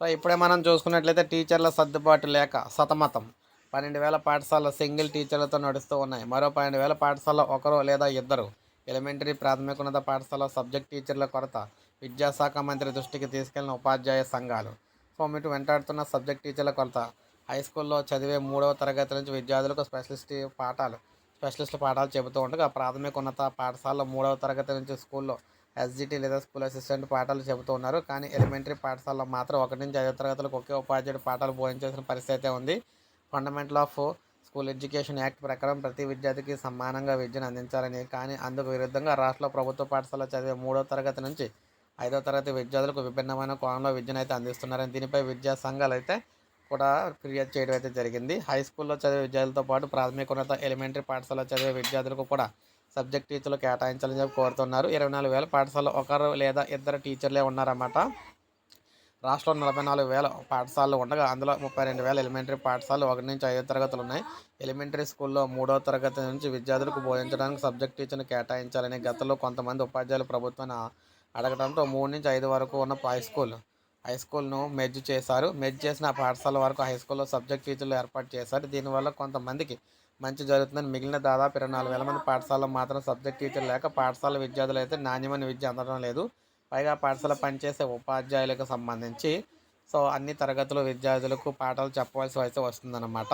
So ఇప్పుడే మనం చూసుకున్నట్లయితే టీచర్ల సర్దుబాటు లేక సతమతం. పన్నెండు వేల పాఠశాలలు సింగిల్ టీచర్లతో నడుస్తూ ఉన్నాయి. మరో పన్నెండు వేల పాఠశాలలో ఒకరు లేదా ఇద్దరు ఎలిమెంటరీ ప్రాథమికోన్నత పాఠశాల సబ్జెక్ట్ టీచర్ల కొరత విద్యాశాఖ మంత్రి దృష్టికి తీసుకెళ్ళిన ఉపాధ్యాయ సంఘాలు. సో మీటు వెంటాడుతున్న సబ్జెక్ట్ టీచర్ల కొరత హై స్కూల్లో చదివే మూడవ తరగతి నుంచి విద్యార్థులకు స్పెషలిస్ట్ పాఠాలు స్పెషలిస్ట్ పాఠాలు చెబుతూ ఉండగా ప్రాథమికోన్నత పాఠశాలలో మూడవ తరగతి నుంచి స్కూల్లో ఎస్జిటి లేదా స్కూల్ అసిస్టెంట్ పాఠాలు చెబుతూ ఉన్నారు. కానీ ఎలిమెంటరీ పాఠశాలలో మాత్రం ఒకటి నుంచి ఐదో తరగతులకు ఒకే ఉపాధ్యాయుడు పాఠాలు బోధించాల్సిన పరిస్థితి అయితే ఉంది. Fundamental of school education act ప్రకారం ప్రతి విద్యార్థికి సమానంగా విద్యను అందించాలని కానీ అందుకు విరుద్ధంగా రాష్ట్ర ప్రభుత్వ పాఠశాల చదివే మూడో తరగతి నుంచి ఐదో తరగతి విద్యార్థులకు విభిన్నమైన కోణంలో విద్యను అయితే అందిస్తున్నారని దీనిపై విద్యా సంఘాలు అయితే కూడా ఫిర్యాదు చేయడం అయితే జరిగింది. హై స్కూల్లో చదివే విద్యార్థులతో పాటు ప్రాథమికోన్నత ఎలిమెంటరీ పాఠశాల చదివే విద్యార్థులకు కూడా సబ్జెక్ట్ టీచర్లు కేటాయించాలని చెప్పి కోరుతున్నారు. ఇరవై నాలుగు వేల పాఠశాలలో ఒకరు లేదా ఇద్దరు టీచర్లే ఉన్నారన్నమాట. రాష్ట్రంలో నలభై నాలుగు వేల పాఠశాలలు ఉండగా అందులో ముప్పై రెండు వేల ఎలిమెంటరీ పాఠశాలలు ఒకటి నుంచి ఐదో తరగతులు ఉన్నాయి. ఎలిమెంటరీ స్కూల్లో మూడో తరగతి నుంచి విద్యార్థులకు బోధించడానికి సబ్జెక్ట్ టీచర్ని కేటాయించాలని గతంలో కొంతమంది ఉపాధ్యాయులు ప్రభుత్వాన్ని అడగడంతో మూడు నుంచి ఐదు వరకు ఉన్న హై స్కూల్ హై స్కూల్ను మెర్జ్ చేశారు. మెర్జ్ చేసిన పాఠశాల వరకు హై స్కూల్లో సబ్జెక్ట్ టీచర్లు ఏర్పాటు చేశారు. దీనివల్ల కొంతమందికి మంచి జరుగుతుందని మిగిలిన దాదాపు ఇరవై నాలుగు వేల మంది పాఠశాలలో మాత్రం సబ్జెక్ట్ టీచర్ లేక పాఠశాల విద్యార్థులు అయితే నాణ్యమైన విద్య అందడం లేదు. పైగా పాఠశాల పనిచేసే ఉపాధ్యాయులకు సంబంధించి సో అన్ని తరగతులు విద్యార్థులకు పాఠాలు చెప్పవలసి అయితే వస్తుందన్నమాట.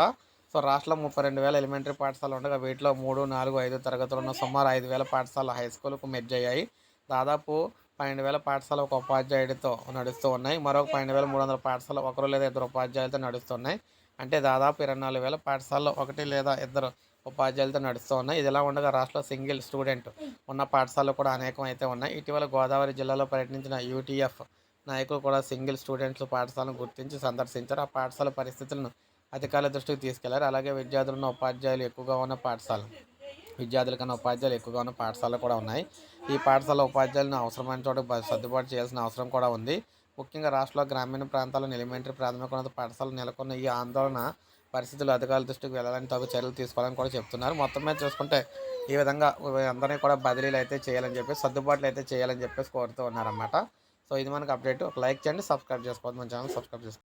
సో రాష్ట్రంలో ముప్పై రెండు వేల ఎలిమెంటరీ పాఠశాలలు ఉండగా వీటిలో మూడు నాలుగు ఐదు తరగతులు ఉన్న సుమారు ఐదు వేల పాఠశాలలు హై స్కూల్కు మెర్జ్ అయ్యాయి. దాదాపు పన్నెండు వేల పాఠశాల ఒక ఉపాధ్యాయుడితో నడుస్తూ ఉన్నాయి. మరొక పన్నెండు వేల మూడు వందల పాఠశాల ఒకరు లేదా ఇద్దరు ఉపాధ్యాయులతో నడుస్తున్నాయి అంటే దాదాపు ఇరవై నాలుగు వేల పాఠశాలలో ఒకటి లేదా ఇద్దరు ఉపాధ్యాయులతో నడుస్తూ ఉన్నాయి. ఇదిలా ఉండగా రాష్ట్రంలో సింగిల్ స్టూడెంట్ ఉన్న పాఠశాలలు కూడా అనేకం అయితే ఉన్నాయి. ఇటీవల గోదావరి జిల్లాలో పర్యటించిన యూటీఎఫ్ నాయకులు కూడా సింగిల్ స్టూడెంట్స్ పాఠశాలను గుర్తించి సందర్శించారు. ఆ పాఠశాల పరిస్థితులను అధికారుల దృష్టికి తీసుకెళ్ళారు. అలాగే విద్యార్థులను ఉపాధ్యాయులు ఎక్కువగా ఉన్న పాఠశాల విద్యార్థుల కన్నా ఉపాధ్యాయులు ఎక్కువగా ఉన్న పాఠశాలలు కూడా ఉన్నాయి. ఈ పాఠశాల ఉపాధ్యాయులను అవసరమైన చోట సర్దుబాటు చేయాల్సిన అవసరం కూడా ఉంది. ముఖ్యంగా రాష్ట్రంలో గ్రామీణ ప్రాంతాల్లో ఎలిమెంటరీ ప్రాథమికోన్నత పాఠశాలలు నెలకొన్న ఈ ఆందోళన పరిస్థితులు అధికారుల దృష్టికి వెళ్ళాలని తగు చర్యలు తీసుకోవాలని కూడా చెప్తున్నారు. మొత్తం మీద చూసుకుంటే ఈ విధంగా అందరినీ కూడా బదిలీలు అయితే చేయాలని చెప్పేసి సర్దుబాట్లు అయితే చేయాలని చెప్పేసి కోరుతూ ఉన్నారన్నమాట. సో ఇది మనకు అప్డేట్. ఒక లైక్ చేయండి సబ్స్క్రైబ్ చేసుకోవద్దు మన ఛానల్ సబ్స్క్రైబ్ చేసుకోండి